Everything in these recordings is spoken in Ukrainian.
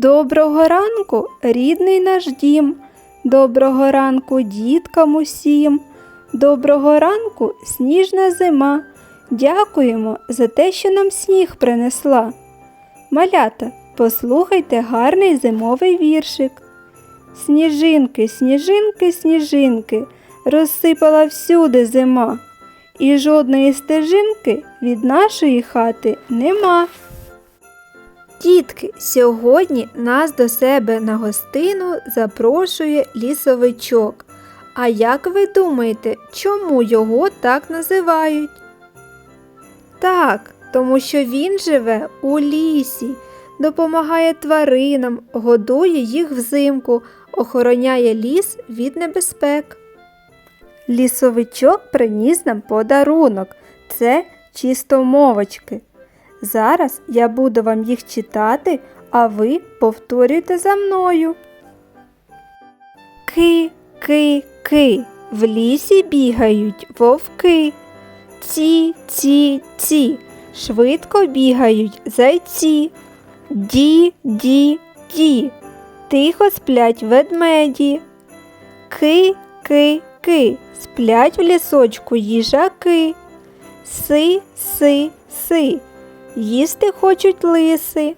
Доброго ранку, рідний наш дім. Доброго ранку, діткам усім. Доброго ранку, сніжна зима. Дякуємо за те, що нам сніг принесла. Малята, послухайте гарний зимовий віршик. Сніжинки, сніжинки, сніжинки, розсипала всюди зима, і жодної стежинки від нашої хати нема. Дітки, сьогодні нас до себе на гостину запрошує лісовичок. А як ви думаєте, чому його так називають? Так, тому що він живе у лісі, допомагає тваринам, годує їх взимку, охороняє ліс від небезпек. Лісовичок приніс нам подарунок. Це чистомовочки. Зараз я буду вам їх читати, а ви повторюйте за мною. Ки, ки, ки, в лісі бігають вовки. Ці, ці, ці, швидко бігають зайці. Ді, ді, ді, тихо сплять ведмеді. Ки, ки, ки, сплять в лісочку їжаки. Си, си, си, їсти хочуть лиси.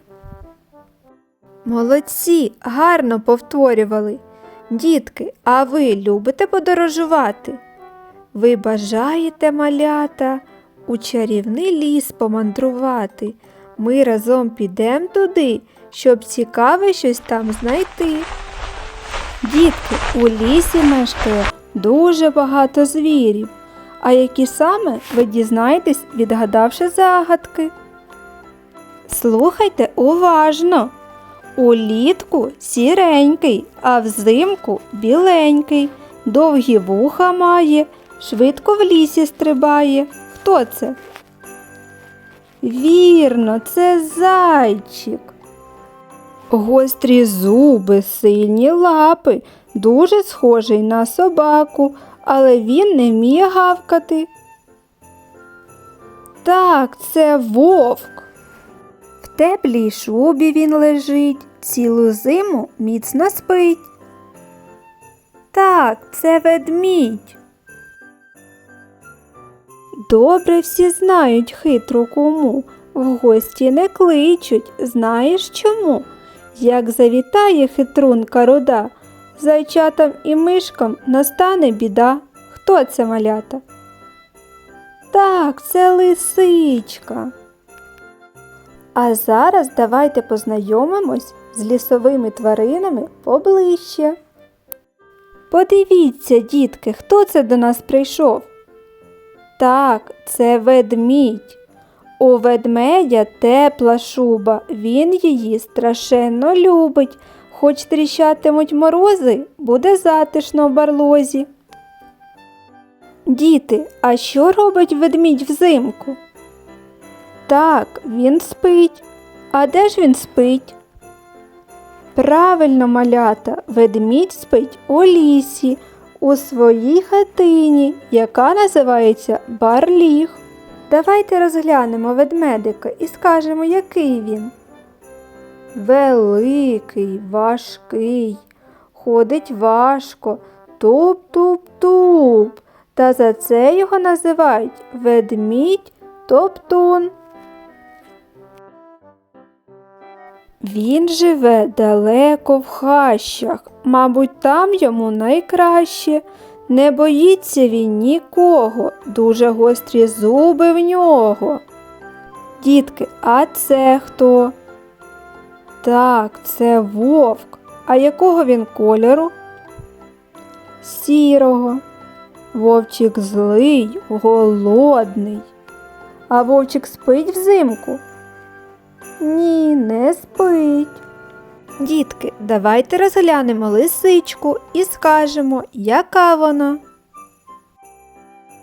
Молодці, гарно повторювали. Дітки, а ви любите подорожувати? Ви бажаєте малята у чарівний ліс помандрувати. Ми разом підемо туди, щоб цікаве щось там знайти. Дітки, у лісі мешкає дуже багато звірів. А які саме ви дізнаєтесь, відгадавши загадки? Слухайте уважно. Улітку сіренький, а взимку біленький, довгі вуха має, швидко в лісі стрибає. Хто це? Вірно, це зайчик. Гострі зуби, сильні лапи, дуже схожий на собаку, але він не вміє гавкати. Так, це вовк. Теплій шубі він лежить, цілу зиму міцно спить. Так, це ведмідь. Добре всі знають хитру куму, в гості не кличуть, знаєш чому? Як завітає хитрунка руда, зайчатам і мишкам настане біда. Хто це малята? Так, це лисичка. А зараз давайте познайомимось з лісовими тваринами поближче. Подивіться, дітки, хто це до нас прийшов? Так, це ведмідь. У ведмедя тепла шуба, він її страшенно любить. Хоч тріщатимуть морози, буде затишно в барлозі. Діти, а що робить ведмідь взимку? Так, він спить. А де ж він спить? Правильно, малята, ведмідь спить у лісі, у своїй хатині, яка називається барліг. Давайте розглянемо ведмедика і скажемо, який він. Великий, важкий, ходить важко, туп-туп-туп. Та за це його називають ведмідь топтун. Він живе далеко в хащах, мабуть, там йому найкраще. Не боїться він нікого, дуже гострі зуби в нього. Дітки, а це хто? Так, це вовк. А якого він кольору? Сірого. Вовчик злий, голодний. А вовчик спить взимку? Ні, не спить. Дітки, давайте розглянемо лисичку і скажемо, яка вона.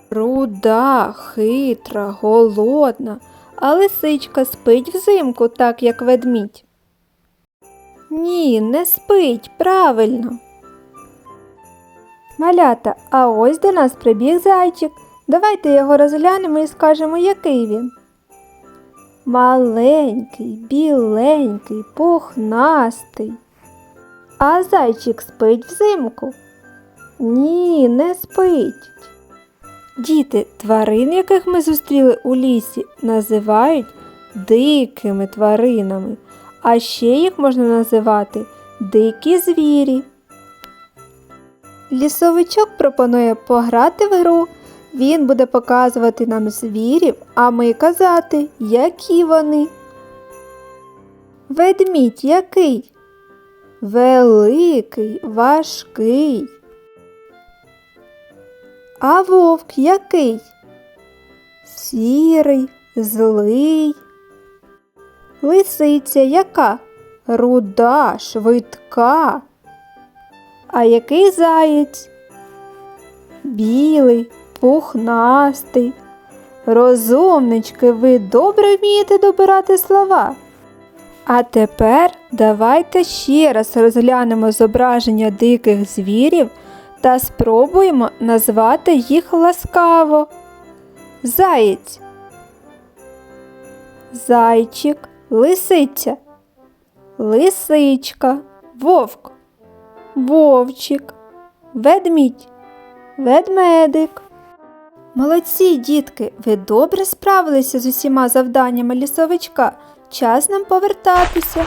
Руда, хитра, голодна, а лисичка спить взимку, так як ведмідь. Ні, не спить, правильно. Малята, а ось до нас прибіг зайчик. Давайте його розглянемо і скажемо, який він. Маленький, біленький, пухнастий. А зайчик спить взимку? Ні, не спить. Діти, тварин, яких ми зустріли у лісі, називають дикими тваринами, а ще їх можна називати дикі звірі. Лісовичок пропонує пограти в гру. Він буде показувати нам звірів, а ми казати, які вони. Ведмідь який? Великий, важкий. А вовк який? Сірий, злий. Лисиця яка? Руда, швидка. А який заєць? Білий, пухнастий. Розумнички, ви добре вмієте добирати слова. А тепер давайте ще раз розглянемо зображення диких звірів та спробуємо назвати їх ласкаво. Заєць, зайчик, лисиця, лисичка, вовк, вовчик, ведмідь, ведмедик. Молодці, дітки, ви добре справилися з усіма завданнями лісовичка. Час нам повертатися.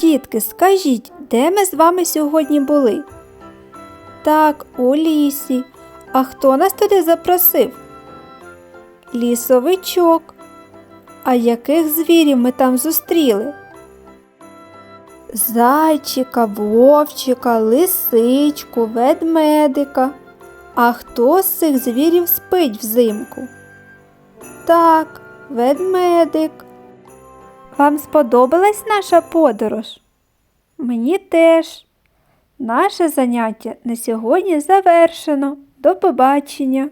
Дітки, скажіть, де ми з вами сьогодні були? Так, у лісі. А хто нас туди запросив? Лісовичок. А яких звірів ми там зустріли? Зайчика, вовчика, лисичку, ведмедика. А хто з цих звірів спить взимку? Так, ведмедик. Вам сподобалась наша подорож? Мені теж. Наше заняття на сьогодні завершено. До побачення!